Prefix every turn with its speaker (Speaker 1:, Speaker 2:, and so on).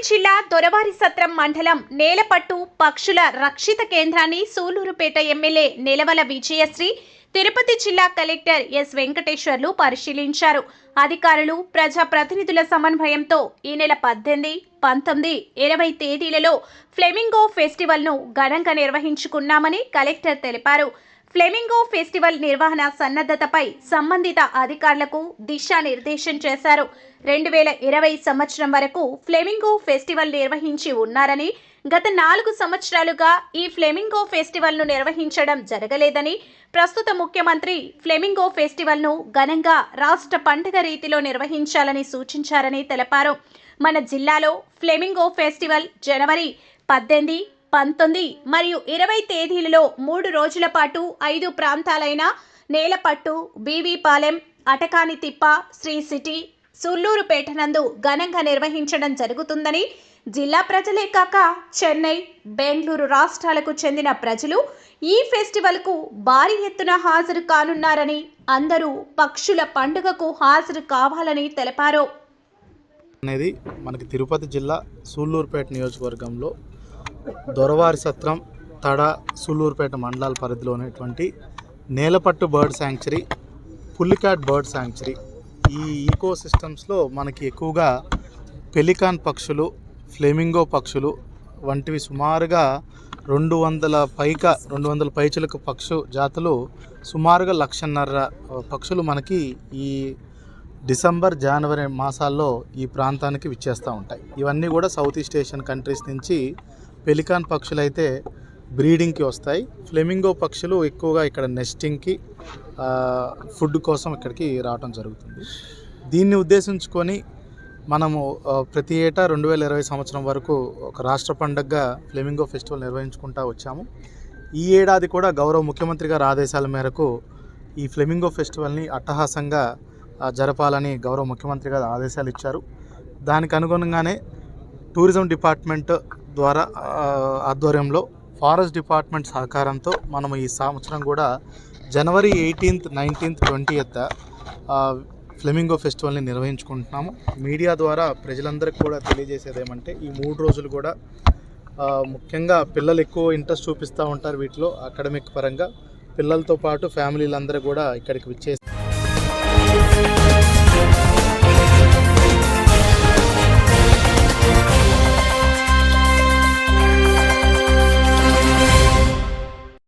Speaker 1: దొరవారి సత్రం మండలం నేలపట్టు పక్షుల రక్షిత కేంద్రాన్ని సూలూరుపేట ఎమ్మెల్యే నెలవల విజయశ్రీ తిరుపతి జిల్లా కలెక్టర్ ఎస్ వెంకటేశ్వర్లు పరిశీలించారు. అధికారులు ప్రజా ప్రతినిధుల సమన్వయంతో ఈ నెల పద్దెనిమిది పంతొమ్మిది ఇరవై తేదీలలో ఫ్లెమింగో ఫెస్టివల్ను ఘనంగా నిర్వహించుకున్నామని కలెక్టర్ తెలిపారు. ఫ్లెమింగో ఫెస్టివల్ నిర్వహణ సన్నద్ధతపై సంబంధిత అధికారులకు దిశానిర్దేశం చేశారు. రెండు వేల ఇరవై సంవత్సరం వరకు ఫ్లెమింగో ఫెస్టివల్ నిర్వహించి ఉన్నారని గత నాలుగు సంవత్సరాలుగా ఈ ఫ్లెమింగో ఫెస్టివల్ను నిర్వహించడం జరగలేదని ప్రస్తుత ముఖ్యమంత్రి ఫ్లెమింగో ఫెస్టివల్ను ఘనంగా రాష్ట్ర పండుగ రీతిలో నిర్వహించాలని సూచించారని తెలిపారు. మన జిల్లాలో ఫ్లెమింగో ఫెస్టివల్ జనవరి పద్దెనిమిది పంతొమ్మిది మరియు ఇరవై తేదీలలో మూడు రోజుల పాటు ఐదు ప్రాంతాలైన నేలపట్టు బీవీపాలెం అటకాని తిప్ప శ్రీ సిటీ సుల్లూరుపేట నందు ఘనంగా నిర్వహించడం జరుగుతుందని జిల్లా ప్రజలే కాక చెన్నై బెంగళూరు రాష్ట్రాలకు చెందిన ప్రజలు ఈ ఫెస్టివల్కు భారీ ఎత్తున హాజరు కానున్నారని అందరూ పక్షుల పండుగకు హాజరు కావాలని తెలిపారు.
Speaker 2: అనేది మనకి తిరుపతి జిల్లా సూళ్ళూరుపేట నియోజకవర్గంలో దొరవారి సత్రం తడ సూళ్ళూరుపేట మండలాల పరిధిలో ఉన్నటువంటి Nelapattu bird sanctuary Pulicat bird sanctuary ఈ ఈకో సిస్టమ్స్లో మనకి ఎక్కువగా పెలికాన్ పక్షులు ఫ్లెమింగో పక్షులు వంటివి సుమారుగా రెండు వందల పైగా రెండు వందల పైచులకు పక్షు జాతులు సుమారుగా లక్షన్నర పక్షులు మనకి ఈ డిసెంబర్ జనవరి మాసాల్లో ఈ ప్రాంతానికి విచ్చేస్తూ ఉంటాయి. ఇవన్నీ కూడా సౌత్ ఈస్ట్ ఏషియన్ కంట్రీస్ నుంచి పెలికాన్ పక్షులు అయితే బ్రీడింగ్కి వస్తాయి. ఫ్లెమింగో పక్షులు ఎక్కువగా ఇక్కడ నెస్టింగ్కి ఫుడ్ కోసం ఇక్కడికి రావటం జరుగుతుంది. దీన్ని ఉద్దేశించుకొని మనము ప్రతి ఏటా రెండు వేల ఇరవై సంవత్సరం వరకు ఒక రాష్ట్ర పండగగా ఫ్లెమింగో ఫెస్టివల్ నిర్వహించుకుంటూ వచ్చాము. ఈ ఏడాది కూడా గౌరవ ముఖ్యమంత్రి గారి ఆదేశాల మేరకు ఈ ఫ్లెమింగో ఫెస్టివల్ని అట్టహాసంగా జరపాలని గౌరవ ముఖ్యమంత్రి గారు ఆదేశాలు ఇచ్చారు. దానికి అనుగుణంగానే టూరిజం డిపార్ట్మెంట్ ద్వారా ఆధ్వర్యంలో ఫారెస్ట్ డిపార్ట్మెంట్ సహకారంతో మనం ఈ సంవత్సరం కూడా జనవరి ఎయిటీన్త్ నైన్టీన్త్ ట్వంటీయత్ ఫ్లెమింగో ఫెస్టివల్ని నిర్వహించుకుంటున్నాము. మీడియా ద్వారా ప్రజలందరికీ కూడా తెలియజేసేది ఏమంటే ఈ మూడు రోజులు కూడా ముఖ్యంగా పిల్లలు ఎక్కువ ఇంట్రెస్ట్ చూపిస్తూ ఉంటారు వీటిలో అకాడమిక్ పరంగా. పిల్లలతో పాటు ఫ్యామిలీలందరూ కూడా ఇక్కడికి విచ్చేసి